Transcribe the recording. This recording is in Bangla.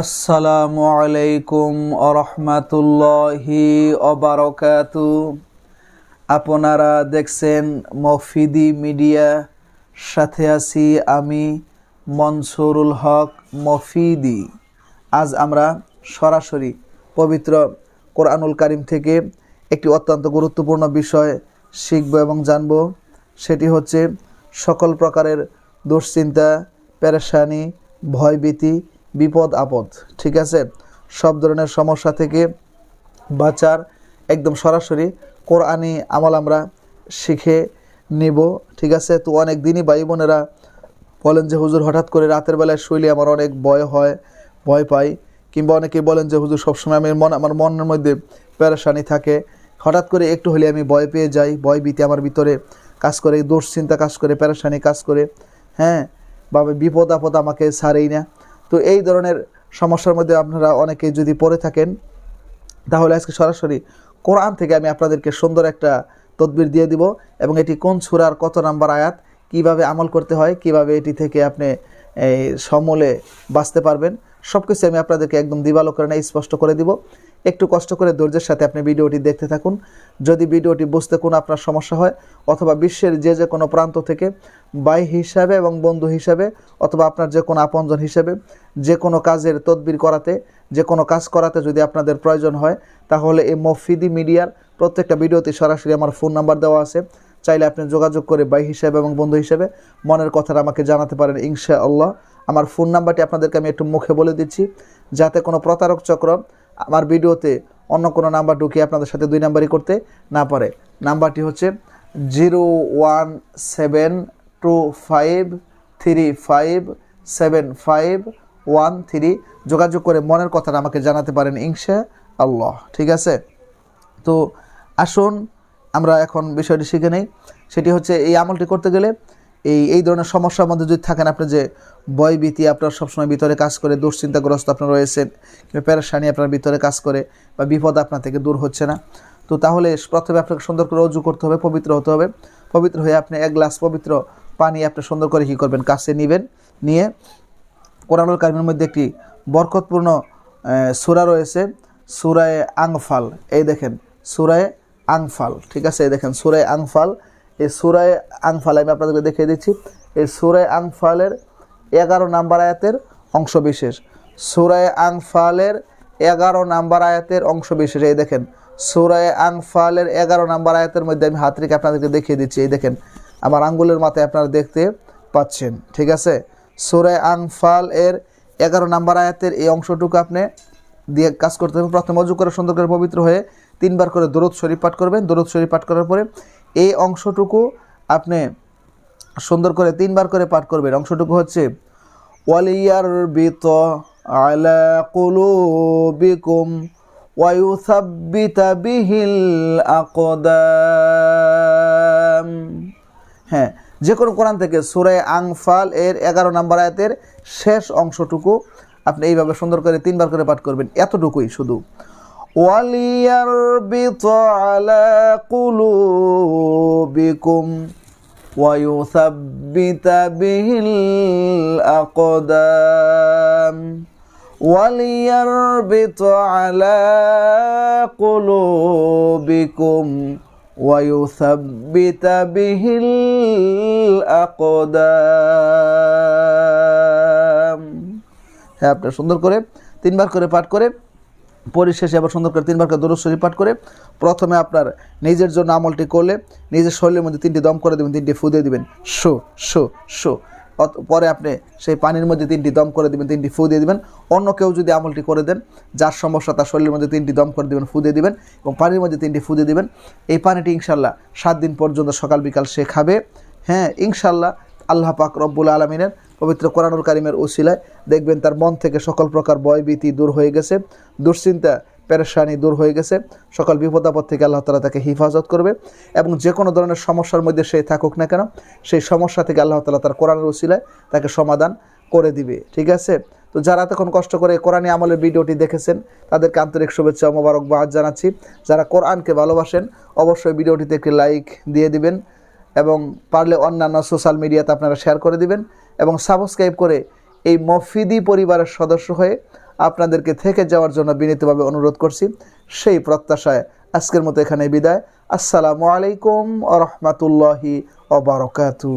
আসসালামু আলাইকুম আরহামাতুল্লাহি অবারকাতু আপনারা দেখছেন মফিদি মিডিয়া, সাথে আছি আমি মনসুরুল হক মফিদি। আজ আমরা সরাসরি পবিত্র কোরআনুল কারিম থেকে একটি অত্যন্ত গুরুত্বপূর্ণ বিষয় শিখব এবং জানব। সেটি হচ্ছে সকল প্রকারের দুশ্চিন্তা, পেরেশানি, ভয়ভীতি বিপদ, আপদ, ঠিক আছে? সব ধরনের সমস্যা থেকে বাঁচার একদম সরাসরি কোরআনি আমল আমরা শিখে নিব, ঠিক আছে? তো অনেক দিনই ভাই বোনেরা বলেন যে, হুজুর, হঠাৎ করে রাতের বেলায় শুইলে আমার অনেক ভয় হয়, ভয় পাই। কিংবা অনেকে বলেন যে, হুজুর, সবসময় আমি মন, আমার মনের মধ্যে প্যারাসানি থাকে। হঠাৎ করে একটু হলে আমি ভয় পেয়ে যাই, ভয় ভীতি আমার ভিতরে কাজ করে, দুশ্চিন্তা কাজ করে, পেরেশানি কাজ করে। হ্যাঁ বা বিপদ, আপদ আমাকে ছাড়েই না। তো এই ধরনের সমস্যার মধ্যে আপনারা অনেকে যদি পড়ে থাকেন, তাহলে আজকে সরাসরি কোরআন থেকে আমি আপনাদেরকে সুন্দর একটা তদবির দিয়ে দিব এবং এটি কোন ছুরার কত নাম্বার আয়াত, কীভাবে আমল করতে হয়, কীভাবে এটি থেকে আপনি সমলে বাঁচতে পারবেন সব কিছু আমি আপনাদেরকে একদম দিবালো করে নেই স্পষ্ট করে দিব। একটু কষ্ট করে ধৈর্যের সাথে আপনি ভিডিওটি দেখতে থাকুন। যদি ভিডিওটি বুঝতে কোনো আপনার সমস্যা হয়, অথবা বিশ্বের যে যে কোনো প্রান্ত থেকে ভাই হিসাবে এবং বন্ধু হিসাবে, অথবা আপনার যে কোনো আপনজন হিসাবে, যে কোনো কাজের তদবির করাতে, যে কোনো কাজ করাতে যদি আপনাদের প্রয়োজন হয়, তাহলে এই মফিদি মিডিয়ার প্রত্যেকটা ভিডিওতে সরাসরি আমার ফোন নাম্বার দেওয়া আছে। চাইলে আপনি যোগাযোগ করে বাই হিসাবে এবং বন্ধু হিসাবে মনের কথাটা আমাকে জানাতে পারেন ইনশা আল্লাহ আমার ফোন নাম্বারটি আপনাদেরকে আমি একটু মুখে বলে দিচ্ছি, যাতে কোনো প্রতারক চক্র আমার ভিডিওতে অন্য কোনো নাম্বার ঢুকিয়ে আপনাদের সাথে দুই নাম্বারই করতে না পারে। নাম্বারটি হচ্ছে zero one seven two five three five seven five one three. যোগাযোগ করে মনের কথাটা আমাকে জানাতে পারেন ইনশা আল্লাহ, ঠিক আছে? তো আসুন, আমরা এখন বিষয়টি শিখে নেই। সেটি হচ্ছে এই আমলটি করতে গেলে এই এই ধরনের সমস্যার মধ্যে যদি থাকেন আপনি যে ভয় ভীতি আপনার সবসময় ভিতরে কাজ করে, দুশ্চিন্তাগ্রস্ত আপনার রয়েছেন, কিংবা প্যারাসানি আপনার ভিতরে কাজ করে, বা বিপদ আপনার থেকে দূর হচ্ছে না, তো তাহলে প্রথমে আপনাকে সুন্দর করে অজু করতে হবে, পবিত্র হতে হবে। পবিত্র হয়ে আপনি এক গ্লাস পবিত্র পানি আপনি সুন্দর করে কী করবেন? কাছে নেবেন, নিয়ে কোরআনুল কারিমের মধ্যে একটি বরকতপূর্ণ সুরা রয়েছে, সুরায় আংফাল। এই দেখেন, সুরায় আংফাল, ঠিক আছে? এই দেখেন, সুরায় আংফাল। এই সুরায় আংফাল আমি আপনাদেরকে দেখিয়ে দিচ্ছি। এই সুরায় আংফালের এগারো নাম্বার আয়াতের অংশ বিশেষ। সুরায় আংফালের এগারো নাম্বার আয়াতের অংশ বিশেষ। এই দেখেন, সুরায় আংফালের এগারো নাম্বার আয়াতের মধ্যে আমি হাত রেখে আপনাদেরকে দেখিয়ে দিচ্ছি। এই দেখেন, আমার আঙ্গুলের মাথায় আপনারা দেখতে পাচ্ছেন, ঠিক আছে? সুরায় আংফাল এর এগারো নাম্বার আয়াতের এই অংশটুকু আপনি দিয়ে কাজ করতে হবে প্রথমে অজু করে সুন্দর করে পবিত্র হয়ে তিনবার করে দরদ শরীফ পাঠ করবেন। দরদ শরীফ পাঠ করার পরে এই অংশটুকু আপনি সুন্দর করে তিনবার করে পাঠ করবেন। অংশটুকু হচ্ছে ওয়ালিয়ার বিত আলা কুলুবিকুম ওয়ায়ুসাব্বিতা বিহিল আকদাম। হ্যাঁ যে কোনো কোরআন থেকে সুরায় আংফাল এর এগারো নাম্বার আয়াতের শেষ অংশটুকু আপনি এইভাবে সুন্দর করে তিনবার করে পাঠ করবেন। এতটুকুই শুধু। ওয়ালিয়ারবিত আলা কুলুবিকুম ওয়ায়ুসাব্বিতা বিহিল আকদাম وليربط على قلوبكم ويثبت به الأقدام হ্যাঁ আপনার সুন্দর করে তিনবার করে পাঠ করে পরিশেষে আবার সুন্দর করে তিনবার করে দরুদ শরীফ পাঠ করে প্রথমে আপনার নিজের জন্য আমলটি করলে নিজের শরীরের মধ্যে তিনটি দম করে দেবেন, তিনটি ফুদিয়ে দিবেন, শো শো শো। পরে আপনি সেই পানির মধ্যে তিনটি দম করে দেবেন, তিনটি ফু দিয়ে দিবেন। অন্য কেউ যদি আমলটি করে দেন, যার সমস্যা তার শরীরের মধ্যে তিনটি দম করে দিবেন, ফু দিয়ে দিবেন এবং পানির মধ্যে তিনটি ফু দিয়ে দিবেন। এই পানিটি ইনশাল্লাহ সাত দিন পর্যন্ত সকাল বিকাল সে খাবে। হ্যাঁ ইনশাল্লাহ আল্লাহ পাক রব্বুল আলমিনের পবিত্র কোরআনুল কারিমের ওসিলায় দেখবেন তার মন থেকে সকল প্রকার ভয় ভীতি দূর হয়ে গেছে, দুশ্চিন্তা, পেরেশানি দূর হয়ে গেছে, সকল বিপদ আপদ থেকে আল্লাহ তালা তাকে হেফাজত করবে এবং যে কোনো ধরনের সমস্যার মধ্যে সে থাকুক না কেন, সেই সমস্যা থেকে আল্লাহ তালা তার কোরআনের ওসিলায় তাকে সমাধান করে দিবে, ঠিক আছে? তো যারা তখন কষ্ট করে কোরআনী আমলের ভিডিওটি দেখেছেন, তাদেরকে আন্তরিক শুভেচ্ছা ও মোবারকবাদ জানাচ্ছি। যারা কোরআনকে ভালোবাসেন, অবশ্যই ভিডিওটিতে একটি লাইক দিয়ে দিবেন এবং পারলে অন্যান্য সোশ্যাল মিডিয়াতে আপনারা শেয়ার করে দিবেন। এবং সাবস্ক্রাইব করে এই মফিদি পরিবারের সদস্য হয়ে আপনাদেরকে থেকে যাওয়ার জন্য বিনীতভাবে অনুরোধ করছি। সেই প্রত্যাশায় আজকের মতো এখানে বিদায়। আসসালামু আলাইকুম আ রহমতুল্লাহি অবরকাতু